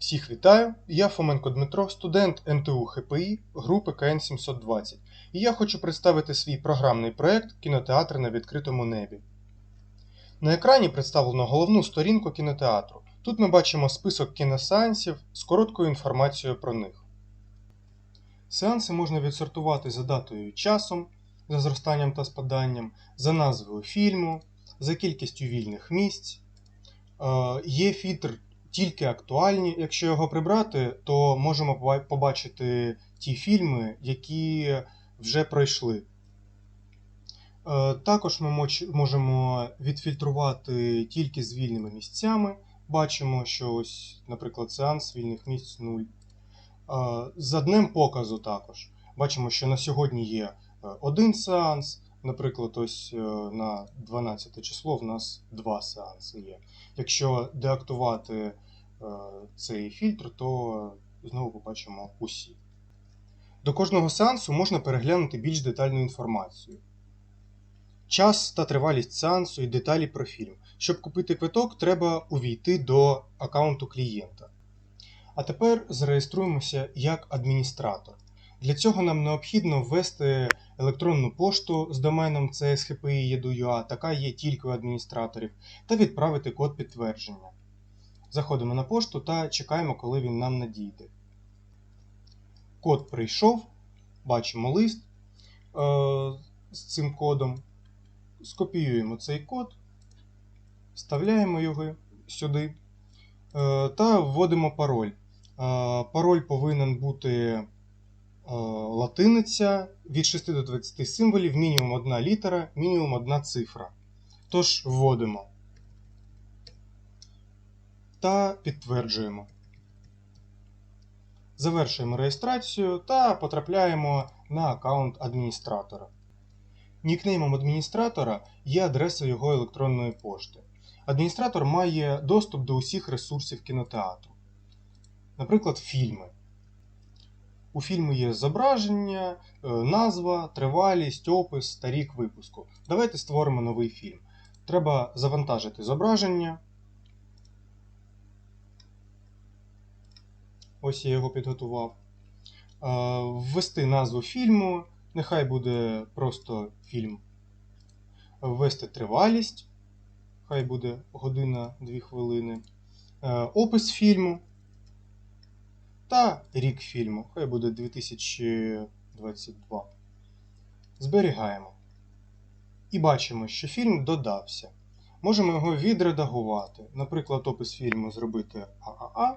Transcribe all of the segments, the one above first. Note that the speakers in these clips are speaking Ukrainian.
Всіх вітаю! Я Фоменко Дмитро, студент НТУ ХПІ групи КН 720. І я хочу представити свій програмний проект Кінотеатр на відкритому небі. На екрані представлено головну сторінку кінотеатру. Тут ми бачимо список кіносеансів з короткою інформацією про них. Сеанси можна відсортувати за датою і часом, за зростанням та спаданням, за назвою фільму, за кількістю вільних місць. Е, Є фільтр тільки актуальні. Якщо його прибрати, то можемо побачити ті фільми, які вже пройшли. Е, Також ми можемо відфільтрувати тільки з вільними місцями. Бачимо, що ось, наприклад, сеанс вільних місць 0. За днем показу також. Бачимо, що на сьогодні є е, один сеанс. Наприклад, ось е, на 12 число в нас два сеанси є. Якщо деактувати е, цей фільтр, то знову побачимо усі. До кожного сеансу можна переглянути більш детальну інформацію. Час та тривалість сеансу і деталі про фільм. Щоб купити квиток, треба увійти до аккаунту клієнта. А тепер зареєструємося як адміністратор. Для цього нам необхідно ввести електронну пошту з доменом CSHPI.edu.ua, така є тільки у адміністраторів, та відправити код підтвердження. Заходимо на пошту та чекаємо, коли він нам надійде. Код прийшов, бачимо лист е, з цим кодом. Скопіюємо цей код, вставляємо його сюди е, та вводимо пароль. Е, Пароль повинен бути латиниця від 6 до 20 символів, мінімум одна літера, мінімум одна цифра. Тож вводимо та підтверджуємо. Завершуємо реєстрацію та потрапляємо на аккаунт адміністратора. Нікнеймом адміністратора є адреса його електронної пошти. Адміністратор має доступ до усіх ресурсів кінотеатру. Наприклад, фільми. У фільму є зображення, е, назва, тривалість, опис та рік випуску. Давайте створимо новий фільм. Треба завантажити зображення. Ось я його підготував. Е, Ввести назву фільму. Нехай буде просто фільм. Ввести тривалість. Хай буде година 2 хвилини. Е, Опис фільму. Та рік фільму. Хай буде 2022. Зберігаємо. І бачимо, що фільм додався. Можемо його відредагувати. Наприклад, опис фільму зробити ААА.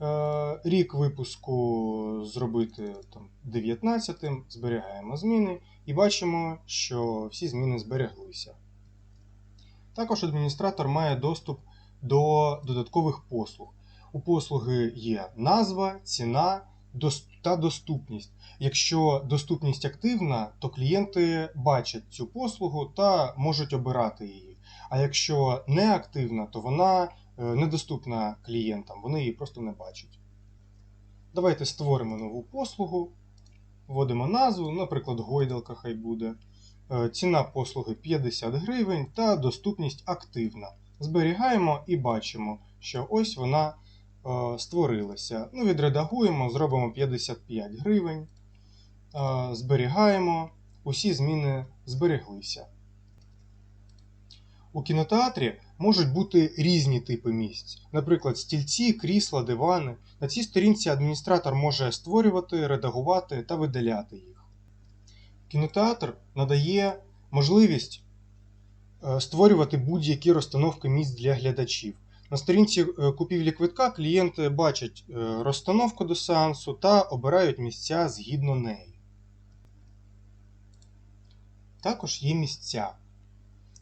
Е, Рік випуску зробити там, 19-м, зберігаємо зміни і бачимо, що всі зміни збереглися. Також адміністратор має доступ до додаткових послуг. У послуги є назва, ціна та доступність. Якщо доступність активна, то клієнти бачать цю послугу та можуть обирати її. А якщо не активна, то вона е, недоступна клієнтам, вони її просто не бачать. Давайте створимо нову послугу, вводимо назву, наприклад, гойдалка хай буде. Е, Ціна послуги 50 гривень та доступність активна. Зберігаємо і бачимо, що ось вона е, створилася. Ну, відредагуємо, зробимо 55 гривень. Е, Зберігаємо. Усі зміни збереглися. У кінотеатрі можуть бути різні типи місць, наприклад, стільці, крісла, дивани. На цій сторінці адміністратор може створювати, редагувати та видаляти їх. Кінотеатр надає можливість е, створювати будь-які розстановки місць для глядачів. На сторінці е, купівлі квитка клієнти бачать е, розстановку до сеансу та обирають місця згідно неї. Також є місця.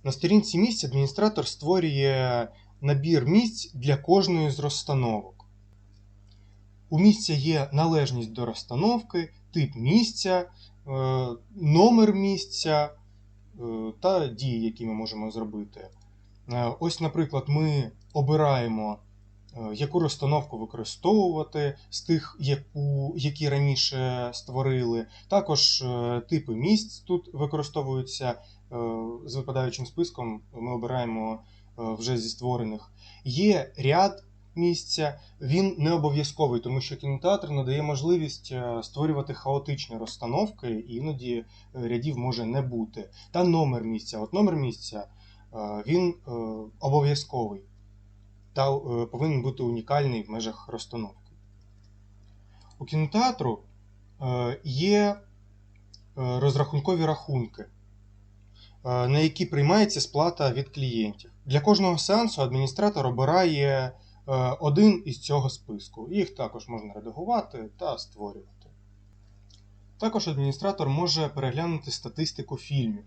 На сторінці місць адміністратор створює набір місць для кожної з розстановок. У місця є належність до розстановки, тип місця, е, номер місця та дії, які ми можемо зробити. Ось, наприклад, ми обираємо, е, яку розстановку використовувати з тих, яку, які раніше створили. Також е, типи місць тут використовуються е, з випадаючим списком. Ми обираємо вже зі створених. Є ряд місця, він не обов'язковий, тому що кінотеатр надає можливість створювати хаотичні розстановки, і іноді рядів може не бути. Та номер місця. От номер місця він обов'язковий та е, повинен бути унікальний в межах розстановки. У кінотеатру е, є е, розрахункові рахунки, на які приймається сплата від клієнтів. Для кожного сеансу адміністратор обирає один із цього списку. Їх також можна редагувати та створювати. Також адміністратор може переглянути статистику фільмів.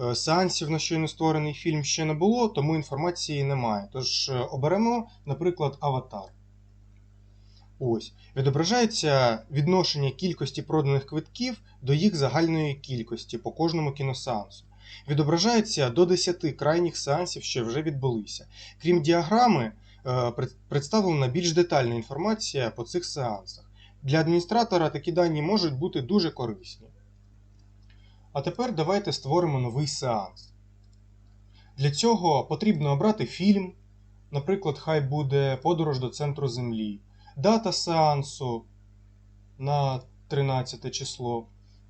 Е, Сеансів на щойно створений фільм ще не було, тому інформації немає. Тож е, оберемо, наприклад, аватар. Ось. Відображається відношення кількості проданих квитків до їх загальної кількості по кожному кіносеансу. Відображається до 10 крайніх сеансів, що вже відбулися. Крім діаграми, е, представлена більш детальна інформація по цих сеансах. Для адміністратора такі дані можуть бути дуже корисні. А тепер давайте створимо новий сеанс. Для цього потрібно обрати фільм, наприклад, хай буде Подорож до центру Землі, дата сеансу на 13 число.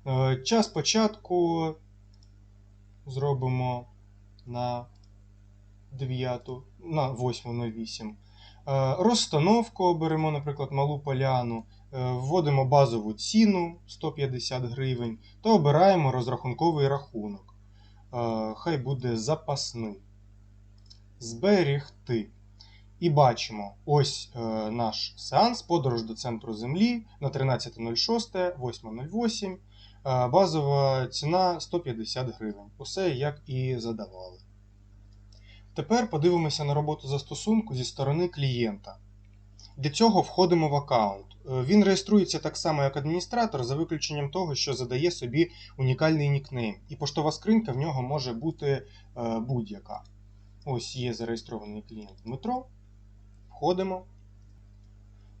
Е, Час початку зробимо на 9, на 8.08. Е, Розстановку оберемо, наприклад, малу поляну. Е, Вводимо базову ціну 150 гривень та обираємо розрахунковий рахунок. Е, Хай буде запасний. Зберігти. І бачимо ось е, наш сеанс подорож до центру Землі на 13.06, 8.08. Е, Базова ціна 150 гривень. Усе як і задавали. Тепер подивимося на роботу застосунку зі сторони клієнта. Для цього входимо в аккаунт. Е, Він реєструється так само, як адміністратор, за виключенням того, що задає собі унікальний нікнейм. І поштова скринька в нього може бути е, будь-яка. Ось є зареєстрований клієнт Дмитро. Входимо.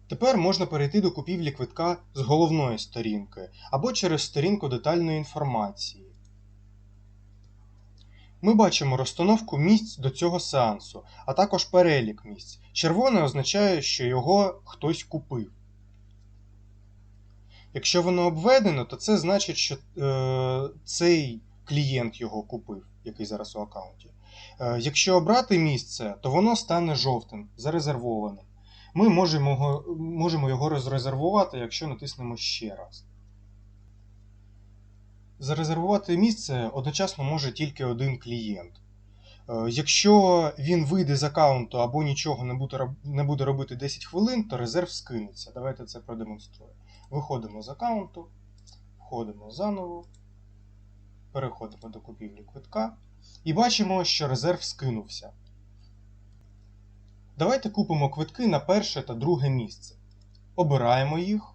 Тепер можна перейти до купівлі квитка з головної сторінки або через сторінку детальної інформації. Ми бачимо розстановку місць до цього сеансу, а також перелік місць. Червоне означає, що його хтось купив. Якщо воно обведено, то це значить, що е, цей клієнт його купив, який зараз у аккаунті. Е, якщо обрати місце, то воно стане жовтим, зарезервованим. Ми можемо, можемо його розрезервувати, якщо натиснемо ще раз. Зарезервувати місце одночасно може тільки один клієнт. Е, Якщо він вийде з аккаунту або нічого не буде, не буде робити 10 хвилин, то резерв скинеться. Давайте це продемонструю. Виходимо з аккаунту, входимо заново, переходимо до купівлі квитка і бачимо, що резерв скинувся. Давайте купимо квитки на перше та друге місце. Обираємо їх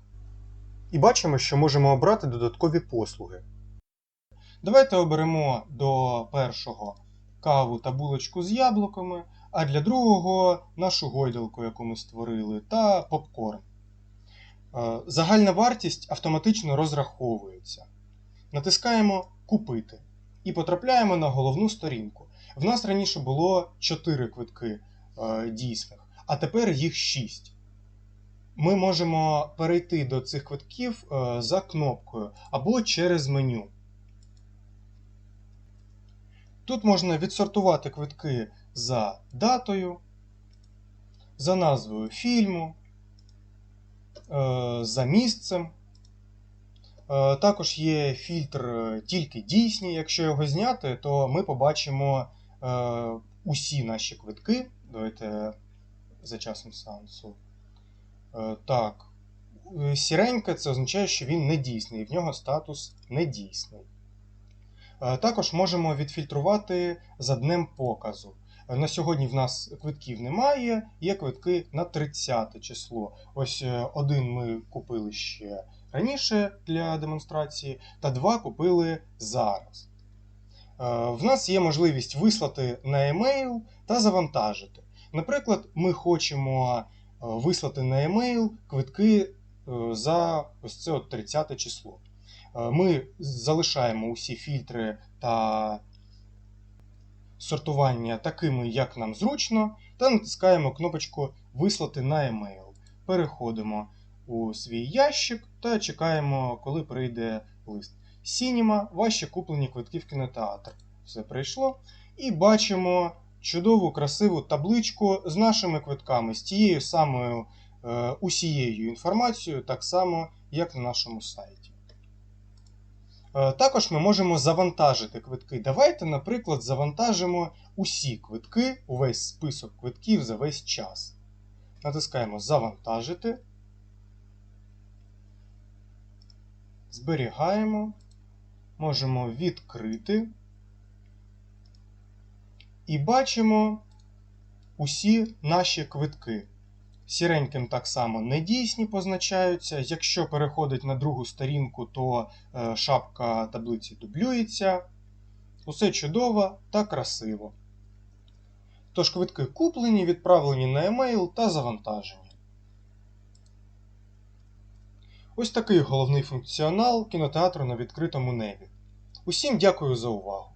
і бачимо, що можемо обрати додаткові послуги. Давайте оберемо до першого каву та булочку з яблуками, а для другого нашу гойдалку, яку ми створили, та попкорн. Е, Загальна вартість автоматично розраховується. Натискаємо Купити і потрапляємо на головну сторінку. В нас раніше було 4 квитки е, дійсних, а тепер їх 6. Ми можемо перейти до цих квитків е, за кнопкою або через меню. Тут можна відсортувати квитки за датою, за назвою фільму, е, за місцем. Е, Також є фільтр е, тільки дійсні. Якщо його зняти, то ми побачимо усі наші квитки. Давайте за часом сеансу. Так, сіреньке це означає, що він не дійсний, в нього статус недійсний. Е, Також можемо відфільтрувати за днем показу. Е, На сьогодні в нас квитків немає, є квитки на 30 число. Ось е, один ми купили ще раніше для демонстрації, та два купили зараз. В нас є можливість вислати на емейл та завантажити. Наприклад, ми хочемо вислати на емейл квитки за ось це от 30 число. Е, Ми залишаємо усі фільтри та сортування такими, як нам зручно, та натискаємо кнопочку вислати на емейл. Переходимо у свій ящик та чекаємо, коли прийде лист. Сініма, ваші куплені квитки в кінотеатр. Все прийшло. І бачимо чудову, красиву табличку з нашими квитками, з тією самою е, усією інформацією, так само, як на нашому сайті. Е, Також ми можемо завантажити квитки. Давайте, наприклад, завантажимо усі квитки, увесь список квитків за весь час. Натискаємо Завантажити. Зберігаємо. Можемо відкрити. І бачимо усі наші квитки. Сіреньким так само недійсні позначаються. Якщо переходить на другу сторінку, то е, шапка таблиці дублюється. Усе чудово та красиво. Тож квитки куплені, відправлені на емейл та завантажені. Ось такий головний функціонал кінотеатру на відкритому небі. Усім дякую за увагу!